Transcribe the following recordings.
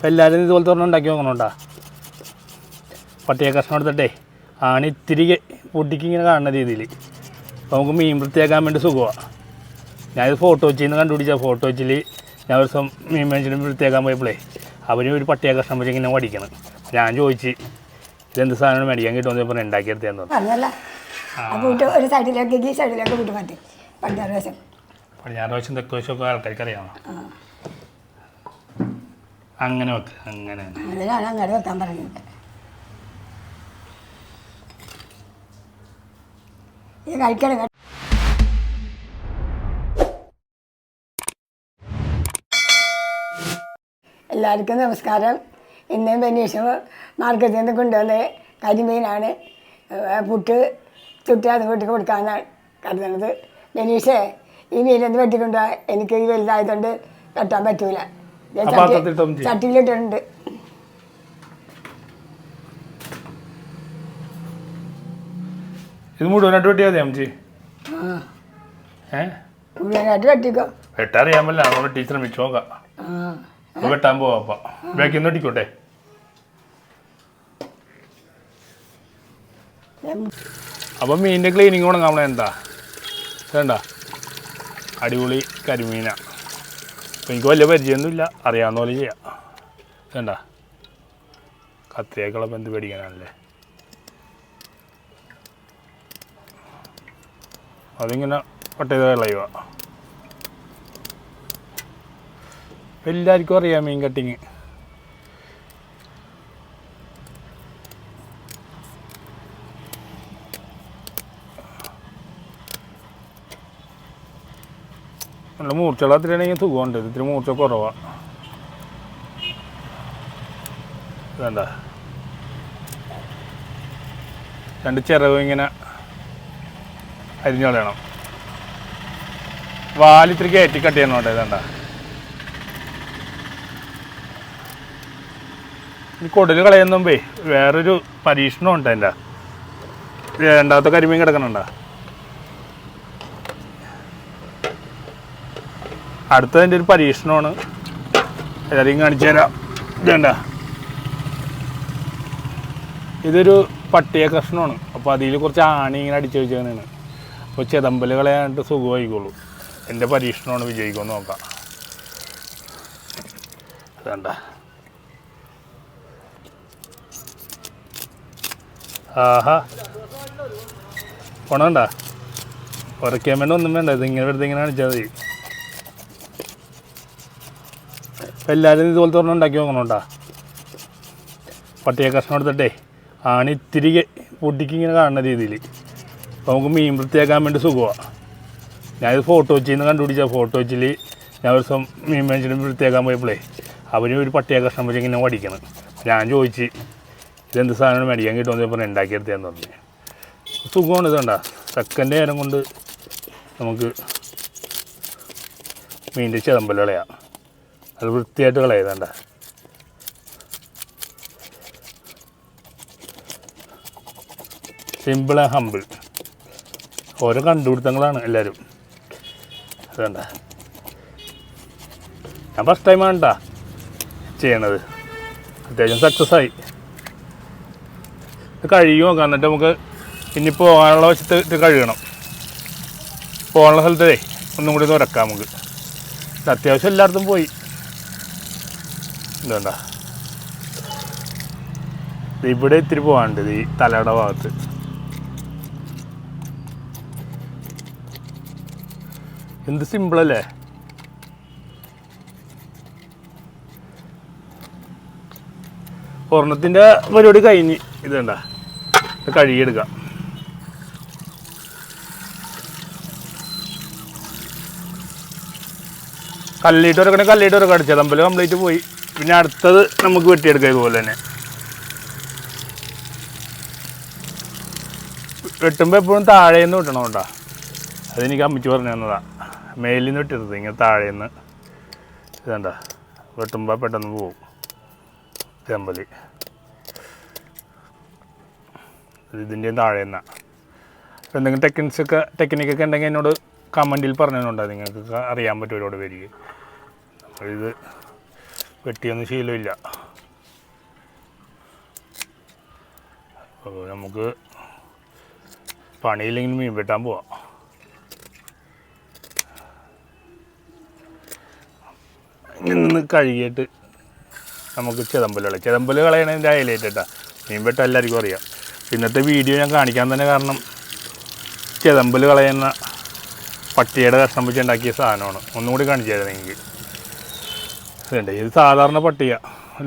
അപ്പം എല്ലാവരും ഇതുപോലത്തെ ഒരെണ്ണം ഉണ്ടാക്കി നോക്കണോട്ടാ പട്ടിയെ കഷ്ണം എടുത്തിട്ടേ ആണ് ഇത്തിരി പൊട്ടിക്ക് ഇങ്ങനെ കാണുന്ന രീതിയിൽ. അപ്പോൾ നമുക്ക് മീൻ വൃത്തിയാക്കാൻ വേണ്ടി സുഖമാണ് ഞാനിത് ഫോട്ടോ വെച്ചിൽ നിന്ന് കണ്ടുപിടിച്ച ഫോട്ടോ വെച്ചിൽ ഞാൻ ഒരു ദിവസം മീൻ മേടിച്ചിട്ട് വൃത്തിയാക്കാൻ പോയപ്പോഴേ അവന് ഒരു പട്ടിയെ കഷ്ണം വെച്ച് ഇങ്ങനെ പഠിക്കണം ഞാൻ ചോദിച്ച് ഇതെന്ത് സാധനമാണ് മേടിക്കാൻ കിട്ടുമെന്ന് പറഞ്ഞാൽ ഉണ്ടാക്കിയെടുത്തേന്ന് പറഞ്ഞു. അപ്പോൾ വിട്ട് ഒരു സൈഡിലേക്ക് ഈ സൈഡിലേക്ക് വിട്ടു മാറ്റി. പടിഞ്ഞാറ് വശം. പടിഞ്ഞാറ് വശം തെക്ക് വശമൊക്കെ ആൾക്കാർക്ക് അറിയാമോ അങ്ങനെ വെക്ക അങ്ങനെ. എല്ലാവർക്കും നമസ്കാരം. ഇന്ന് ബനീഷ് മാർക്കറ്റിൽ നിന്ന് കൊണ്ടുവന്ന കരിമീനാണ്. പുട്ട് ചുട്ടി അത് വീട്ടിൽ കൊടുക്കാനാണ് കരുതുന്നത്. ബനീഷേ ഈ മീനൊന്ന് വെട്ടിക്കൊണ്ടുപോകാൻ എനിക്ക് വലുതായതുകൊണ്ട് വെട്ടാൻ പറ്റൂല. ദേ ആ ചട്ടി- പാത്രത്തിൽ ഇട്ടോ ഇത് മുഴുവനായിട്ട് വെട്ടിയാൽ മതി അമ്മച്ചി. ആ. ഏ? മുഴുവനായിട്ട് വെട്ടിക്കോ. വെട്ടറിയാൻ പറ്റില്ല. നമ്മൾ വെട്ടി ശ്രമിച്ചു നോക്കാം. ആ. അപ്പൊ വെട്ടാൻ പോവാം അപ്പം. ബാക്കിൽ നിന്ന് വെട്ടിക്കോട്ടെ. അപ്പം മീനിന്റെ ക്ലീനിങ് തുടങ്ങാൻ എന്താ? വേണ്ട അടിപൊളി കരിമീന. എനിക്ക് വലിയ പരിചയമൊന്നുമില്ല അറിയാവുന്ന പോലെ ചെയ്യാം. വേണ്ട കത്തിയേക്കുള്ള ബന്ധു പേടിക്കാനാണല്ലേ? അതിങ്ങനെ കട്ട് ചെയ്ത് കളയുക എല്ലാവർക്കും അറിയാം മീൻ കട്ടിങ് നല്ല മൂർച്ചകൾ അത്രയാണെങ്കിൽ സുഖമുണ്ട്. ഇത് ഇത്തിരി മൂർച്ച കുറവാണ് വേണ്ട രണ്ട് ചിറവ് ഇങ്ങനെ അരിഞ്ഞു കളയണം വാലിത്തിരി കയറ്റി കട്ട് ചെയ്യണം കേട്ടോ ഇതണ്ട. ഈ കൊടൽ കളയുന്നുമ്പേ വേറൊരു പരീക്ഷണം ഉണ്ട് എന്റെ രണ്ടാമത്തെ കരിമീൻ കിടക്കണുണ്ട? അടുത്തതിന്റെ ഒരു പരീക്ഷണമാണ്. എല്ലാവരെയും കാണിച്ചു തരാം. ഇതണ്ട ഇതൊരു പട്ടിയ കഷ്ണമാണ്. അപ്പോൾ അതിൽ കുറച്ച് ആണി ഇങ്ങനെ അടിച്ചു വെച്ചാണ് അപ്പോൾ ചെതമ്പൽ കളയാനായിട്ട് സുഖമായിക്കോളൂ. എന്റെ പരീക്ഷണമാണ് വിജയിക്കുമെന്ന് നോക്കാം. അതണ്ട ആഹാ. പണണ്ട? ഉറക്കാൻ വേണ്ട ഒന്നും വേണ്ട. ഇത് ഇങ്ങനെ വെറുതെ ഇങ്ങനെ കാണിച്ചാൽ മതി. അപ്പം എല്ലാവരും ഇതുപോലത്തെ ഒരെണ്ണം ഉണ്ടാക്കി നോക്കണോട്ടാ പട്ടിയെ കഷ്ണം എടുത്തിട്ടേ ആണ് ഇത്തിരി പൊട്ടിക്ക് ഇങ്ങനെ കാണുന്ന രീതിയിൽ അപ്പോൾ നമുക്ക് മീൻ വൃത്തിയാക്കാൻ വേണ്ടി സുഖമാണ് ഞാനിത് ഫോട്ടോ വെച്ചിൽ നിന്ന് കണ്ടുപിടിച്ച ഫോട്ടോ വെച്ചിൽ ഞാൻ ഒരു ദിവസം മീൻ മേടിച്ചിട്ട് വൃത്തിയാക്കാൻ പോയപ്പോഴേ അവരും ഒരു പട്ടിയെ കഷ്ണം വെച്ച് ഇങ്ങനെ പഠിക്കണം ഞാൻ ചോദിച്ച് ഇതെന്ത് സാധനമാണ് മേടിക്കാൻ കിട്ടുമെന്ന്? പറഞ്ഞാൽ ഉണ്ടാക്കിയെടുത്തതെന്ന് പറഞ്ഞു. സുഖമാണ് ഇതുണ്ട സെക്കൻഡ് നേരം കൊണ്ട് നമുക്ക് മീന്റെ ചിതമ്പലളയാണ് അത് വൃത്തിയായിട്ട് കളയുന്നുണ്ട് സിമ്പിൾ ആൻഡ് ഹമ്പിൾ ഓരോ കണ്ടുപിടുത്തങ്ങളാണ് എല്ലാവരും അതുകൊണ്ട ഞാൻ ഫസ്റ്റ് ടൈമാണ് കേട്ടാ ചെയ്യണത്. അത്യാവശ്യം സക്സസ് ആയി. ഇത് കഴുകി നോക്കാം എന്നിട്ട് നമുക്ക് ഇനി പോകാനുള്ള വശത്ത് ഇത് കഴുകണം. പോകാനുള്ള സ്ഥലത്തേ ഒന്നും കൂടി ഉരക്കാം നമുക്ക്. അത്യാവശ്യം എല്ലായിടത്തും പോയി. ഇതുണ്ട? ഇവിടെ ഇത്തിരി പോകാണ്ട് ഈ തലയുടെ ഭാഗത്ത്. എന്ത് സിമ്പിളല്ലേ ഒരെണ്ണത്തിന്റെ പരിപാടി കഴിഞ്ഞ് ഇതുണ്ട ഇത് കഴുകിയെടുക്കാം. കല്ലിട്ട് ഉറക്കണേ കല്ലിട്ട് ഉറക്കം അടിച്ചത് അമ്പലം കംപ്ലീറ്റ് പോയി. പിന്നെ അടുത്തത് നമുക്ക് വെട്ടിയെടുക്കാം ഇതുപോലെ തന്നെ. വെട്ടുമ്പോൾ എപ്പോഴും താഴേന്ന് വെട്ടണം കേട്ടോ. അതെനിക്ക് അമ്മച്ചി പറഞ്ഞു തന്നതാ. മേലിൽ നിന്ന് വെട്ടരുത് ഇങ്ങനെ താഴേന്ന്. ഇതണ്ട. വെട്ടുമ്പോൾ പെട്ടെന്ന് പോവും. ചെമ്പലി ഇതിന്റെയും താഴേന്ന. എന്തെങ്കിലും ടെക്നിക്സ് ഒക്കെ ടെക്നിക്കൊക്കെ ഉണ്ടെങ്കിൽ എന്നോട് കമന്റിൽ പറഞ്ഞതുകൊണ്ടാണ് നിങ്ങൾക്ക് അറിയാൻ പറ്റും ഒരുപാട് പേര് ഇത് വെട്ടിയൊന്നും ശീലമില്ല. അപ്പോൾ നമുക്ക് പണിയില്ലെങ്കിൽ മീൻ വെട്ടാൻ പോവാം. നിന്ന് കഴുകിയിട്ട് നമുക്ക് ചെതമ്പൽ ചിതമ്പൽ കളയണതിന്റെ ഹൈലൈറ്റ് കേട്ടോ മീൻ വെട്ട എല്ലാവർക്കും അറിയാം. ഇന്നത്തെ വീഡിയോ ഞാൻ കാണിക്കാൻ തന്നെ കാരണം ചിതമ്പൽ കളയുന്ന പട്ടിയുടെ കഷ്ണം വെച്ച് ഉണ്ടാക്കിയ സാധനമാണ്. ഒന്നുകൂടി കാണിച്ചു തരാം നിങ്ങൾക്ക്. ഇതുണ്ട്. ഇത് സാധാരണ പട്ടിക.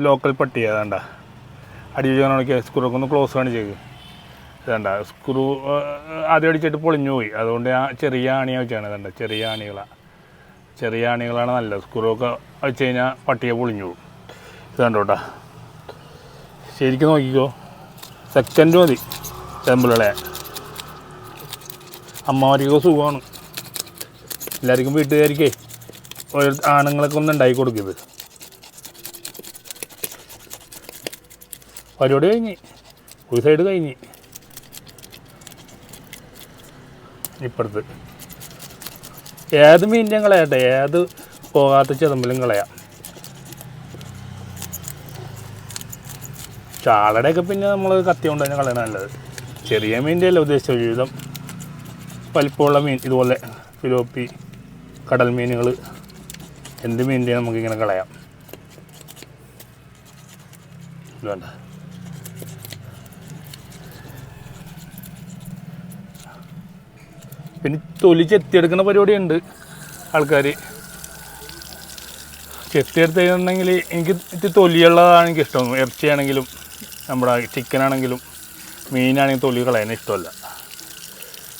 ലോക്കൽ പട്ടിക അതണ്ട അടി നോക്കിയാൽ സ്ക്രൂ ഒക്കെ ഒന്ന് ക്ലോസ് കാണിച്ചേക്ക്. ഇതണ്ട. സ്ക്രൂ ആദ്യം അടിച്ചിട്ട് പൊളിഞ്ഞു പോയി. അതുകൊണ്ട് ഞാൻ ചെറിയ ആണിയ വെച്ചാണ് ഇതണ്ട. ചെറിയ ആണികളാണ് ചെറിയ ആണികളാണ് നല്ലത്. സ്ക്രൂ ഒക്കെ വെച്ച് കഴിഞ്ഞാൽ പട്ടിക പൊളിഞ്ഞു പോകും. ഇതുണ്ട് കേട്ടോ ശരിക്കും നോക്കിക്കോ. സെക്കൻഡ് മതി. ടെമ്പിളെ അമ്മമാർക്കൊക്കെ സുഖമാണ്. എല്ലാവർക്കും വീട്ടുകാർക്കേ ഓരോ ആണുങ്ങളൊക്കെ ഒന്ന് ഉണ്ടാക്കി കൊടുക്കുന്നത് പരിപാടി കഴിഞ്ഞ് ഒരു സൈഡ് കഴിഞ്ഞ്. ഇപ്പുറത്ത് ഏത് മീനിന്റെയും കളയട്ടെ ഏത് പോകാത്ത ചെതമ്പലും കളയാം? ചാളയുടെയൊക്കെ പിന്നെ നമ്മൾ കത്തി കൊണ്ട് തന്നെ കളയണ നല്ലത്. ചെറിയ മീന്റെ അല്ല ഉദ്ദേശിച്ച ജീവിതം. വലിപ്പമുള്ള മീൻ ഇതുപോലെ ഫിലോപ്പി കടൽ മീനുകൾ എന്ത് മീനിന്റെയും നമുക്കിങ്ങനെ കളയാം. ഇത് പിന്നെ തൊലി ചെത്തിയെടുക്കുന്ന പരിപാടിയുണ്ട് ആൾക്കാർ ചെത്തിയെടുത്തിട്ടുണ്ടെങ്കിൽ എനിക്ക് ഇത്തിരി തൊലിയുള്ളതാണ് എനിക്ക് ഇഷ്ടം. ഇറച്ചിയാണെങ്കിലും നമ്മുടെ ചിക്കൻ ചിക്കനാണെങ്കിലും മീനാണെങ്കിൽ തൊലി കളയാൻ ഇഷ്ടമല്ല.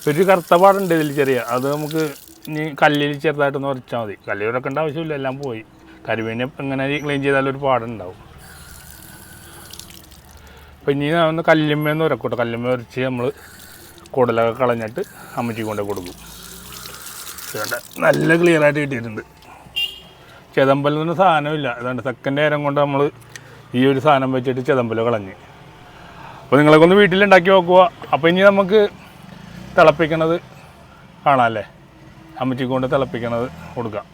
ഒരു കറുത്ത പാടുണ്ട് ഇതിൽ ചെറിയ. അത് നമുക്ക് ഇനി കല്ലിൽ ചെറുതായിട്ടൊന്ന് ഉറച്ചാൽ മതി. കല്ലിൽ ഉറക്കേണ്ട ആവശ്യമില്ല. എല്ലാം പോയി. കരിമീനെ എങ്ങനെ ക്ലീൻ ചെയ്താലും ഒരു പാടുണ്ടാവും. അപ്പം ഇനി ഒന്ന് കല്ലുമ്മേന്ന് ഉരക്കൂട്ടോ കല്ലുമ്മ ഉരച്ച് നമ്മൾ കുടലൊക്കെ കളഞ്ഞിട്ട് അമ്മച്ചിക്ക് കൊണ്ട് കൊടുക്കും. ഇതുകൊണ്ട് നല്ല ക്ലിയറായിട്ട് കിട്ടിയിട്ടുണ്ട്. ചെതമ്പൽ എന്നൊരു സാധനമില്ല. അതുകൊണ്ട് സെക്കൻഡ് നേരം കൊണ്ട് നമ്മൾ ഈ ഒരു സാധനം വെച്ചിട്ട് ചെതമ്പൽ കളഞ്ഞ്. അപ്പോൾ നിങ്ങളൊക്കെ വീട്ടിലുണ്ടാക്കി നോക്കുക. അപ്പോൾ ഇനി നമുക്ക് തിളപ്പിക്കണത് കാണാമല്ലേ അമ്മച്ചിക്ക് കൊണ്ട് തിളപ്പിക്കണത് കൊടുക്കാം.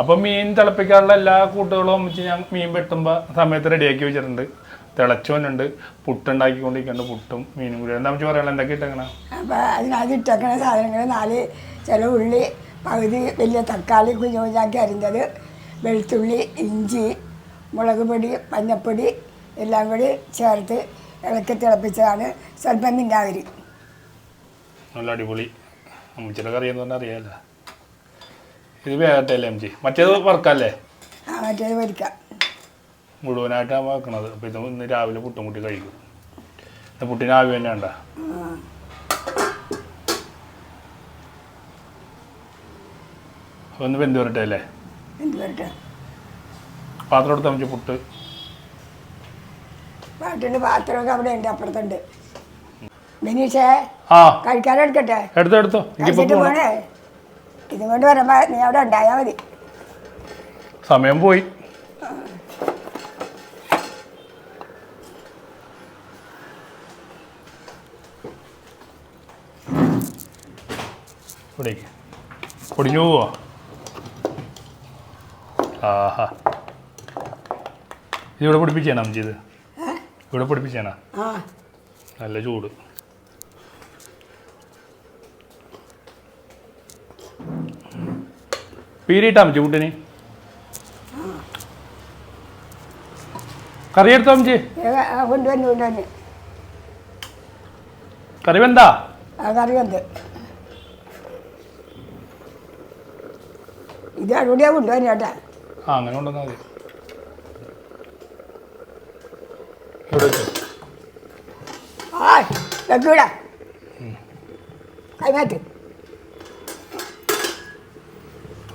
അപ്പോൾ മീൻ തിളപ്പിക്കാനുള്ള എല്ലാ കൂട്ടുകളും അമ്മച്ചി ഞാൻ മീൻ വെട്ടുമ്പോൾ സമയത്ത് റെഡിയാക്കി വെച്ചിട്ടുണ്ട്. തിളച്ചോനുണ്ട് പുട്ടുണ്ടാക്കിക്കൊണ്ടിരിക്കുന്നുണ്ട് പുട്ടും മീനും കൂടി. എന്താ അമ്മച്ചി പറയാനുള്ള എന്തൊക്കെ ഇട്ടേക്കണം? അപ്പോൾ അതിനകത്ത് ഇട്ടേക്കണ സാധനങ്ങൾ നാല് ചില ഉള്ളി പകുതി വലിയ തക്കാളി കുഞ്ഞു കുഞ്ഞാക്കി അരിഞ്ഞത് വെളുത്തുള്ളി ഇഞ്ചി മുളക് പൊടി മഞ്ഞപ്പൊടി എല്ലാം കൂടി ചേർത്ത് ഇളക്കി തിളപ്പിച്ചതാണ് സ്വല്പം നിന്നാവരി നല്ല അടിപൊളി. അമ്മച്ചിയുടെ കറി എന്ന് പറഞ്ഞാൽ അറിയാമല്ലോ ഇത് വേറെ അല്ലേ അമ്മച്ചി? മറ്റേത് വറുക്കല്ലേ? ആ മറ്റേത് പൊരിക്കാം മുഴുവനായിട്ടാണ് വെക്കണത്. അപ്പോൾ ഇത് ഇന്ന് രാവിലെ പുട്ടും കൂട്ടി കഴിക്കും. ഇത് പുട്ടിന് ആവി തന്നെ വേണ്ട. ഒന്ന് വെന്ത് വരട്ടെ അല്ലേ? പാത്രം എടുത്ത് മതി പുട്ട്. പാട്ടിന്റെ പാത്രമൊക്കെ അവിടെ ഉണ്ട് അപ്പുറത്തുണ്ട്. ബിനീഷേ ആ. എടുത്തോ എടുത്തോ. പോണേ. ഇതും നീ അവിടെ ഉണ്ടായാൽ മതി. സമയം പോയി. ഇവിടേക്ക് പൊടിഞ്ഞു പോവോ? ആഹാ. ഇതിവിടെ പിടിപ്പിച്ചാണ് അമ്മച്ചി ഇത്? ഇവിടെ പിടിപ്പിച്ചാണ് ആ. നല്ല ചൂട്. പീരിയിട്ടാ അമ്മച്ചി കുട്ടിന്? കറി എടുത്തോ അമ്മച്ചി? കറി വെന്താ? കറി വന്ന് ഇത് അടിപൊളിയാ കൊണ്ടുവന്നു കേട്ടാ. ആ അങ്ങനെ കൊണ്ടുവന്നാൽ മതി. ഇവിടെ വെച്ചോ. ആ വെക്കൂടാ കൈമാറ്റ്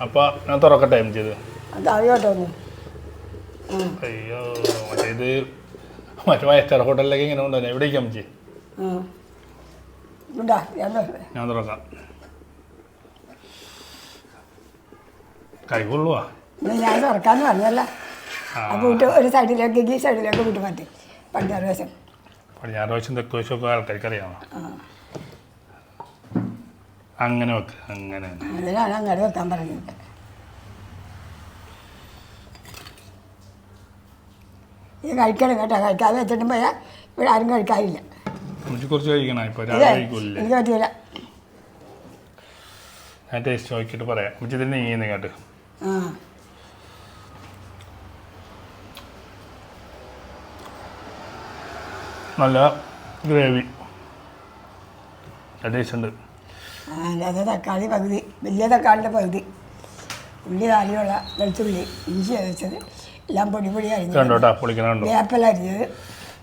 അപ്പോൾ ഞാൻ തുറക്കട്ടെ അമ്മച്ചി ഇത്? അത് അറിയോട്ടോ ഒന്ന്. അയ്യോ മറ്റേ ഇത് മറ്റേ വയറ്റാർ ഹോട്ടലിലേക്ക് ഇങ്ങനെ കൊണ്ടുവന്നെ എവിടേക്ക് ഞാൻ ഞാൻ തുറക്കാം. കൈ കൊള്ളുവാ ഞാൻ തുറക്കാന്ന് പറഞ്ഞല്ല വിട്ട് ഒരു സൈഡിലേക്ക് ഈ സൈഡിലേക്ക് വിട്ട് മാറ്റി. പടിഞ്ഞാറ് വശം. പടിഞ്ഞാറ് വശം തെക്ക് വശം ഒക്കെ ആൾക്കാർക്ക് അറിയാമോ അങ്ങനെ വെക്ക് അങ്ങനെ. അതിനാണ് അങ്ങനെ വെക്കാൻ പറഞ്ഞത് ഇത് കഴിക്കണം കേട്ടോ കഴിക്കാതെ വെച്ചിട്ടും പോയാൽ ഇവിടെ ആരും കഴിക്കാറില്ല. നമുക്ക് കുറച്ച് കഴിക്കണം കഴിക്കൂലേ എനിക്ക് പറ്റില്ല ഞാൻ ടേസ്റ്റ് നോക്കിയിട്ട് പറയാം. ഇതിൽ നെയ്യുന്ന കേട്ട്. ആ. നല്ല ഗ്രേവി. ഉണ്ട്. അല്ലാതെ തക്കാളി പകുതി വലിയ തക്കാളിന്റെ പകുതി. ഉള്ളി താലിയുള്ള വെളുത്തുള്ളി ഇഞ്ചി അരച്ചത് എല്ലാം പൊടി പൊടി അരിഞ്ഞു കണ്ടോ വേപ്പല അരിഞ്ഞത്.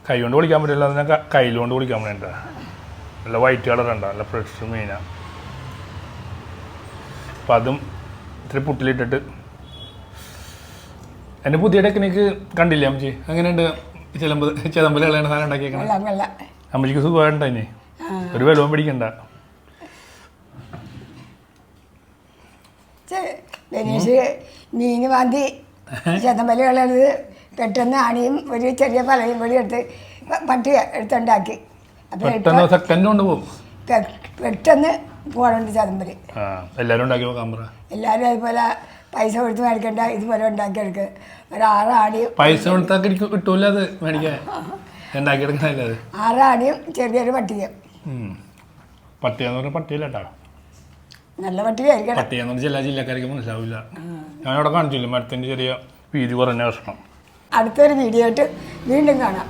കൈ കൊണ്ട് പൊളിക്കാൻ പറ്റില്ല അതിനെ കയ്യിലുകൊണ്ട് പൊളിക്കാൻ പറ്റണ്ട നല്ല വൈറ്റ് കളർ ഉണ്ടോ? നല്ല ഫ്രഷ് മീനാണ് അപ്പം അതും ഇത്തിരി പുട്ടിലിട്ടിട്ട്. എന്റെ പുതിയ ടെക്നിക്ക് കണ്ടില്ല അമ്മച്ചി? അങ്ങനെയുണ്ട് ചിലമ്പ് ചിലമ്പിലുള്ള സാധനം ഉണ്ടാക്കിയേക്കണം? അമ്മച്ചിക്ക് സുഖമായിട്ടാ ഇനി ആ. ഒരു വെള്ളവും പിടിക്കണ്ട. ബനീഷ് മീൻ വാന്തി ചെതമ്പല ഉള്ളത് പെട്ടെന്ന് ആണിയും ഒരു ചെറിയ പലയും കൂടി എടുത്ത് പട്ടി എടുത്തുണ്ടാക്കി. അപ്പോൾ പെട്ടെന്ന് പെട്ടെന്ന് പോകണുണ്ട് ചെതമ്പൽ എല്ലാവരും ഉണ്ടാക്കി നോക്കാൻ പറ എല്ലാവരും അതുപോലെ പൈസ കൊടുത്ത് മേടിക്കണ്ട ഇതുപോലെ ഉണ്ടാക്കിയെടുക്കുക ഒരു ആറ് ആണിയും പൈസ കൊടുത്താൽ കിട്ടി- കിട്ടൂല അത് മേടിക്കാൻ. ഉണ്ടാക്കിയെടുക്കണല്ലേ അത്? ആറ് ആണിയും ചെറിയൊരു പട്ടികയും. പട്ടിയെന്ന് പറഞ്ഞാൽ പട്ടിയല്ല കേട്ടോ നല്ല പട്ടികയായിരിക്കണം പട്ടിയെന്ന് പറഞ്ഞാൽ എല്ലാ ജില്ലക്കാർക്ക് മനസ്സിലാവില്ല. ഞാനവിടെ കാണിച്ചില്ല മരത്തിന്റെ ചെറിയ വീതി കുറഞ്ഞ കഷ്ണം. അടുത്തൊരു വീഡിയോ ആയിട്ട് വീണ്ടും കാണാം.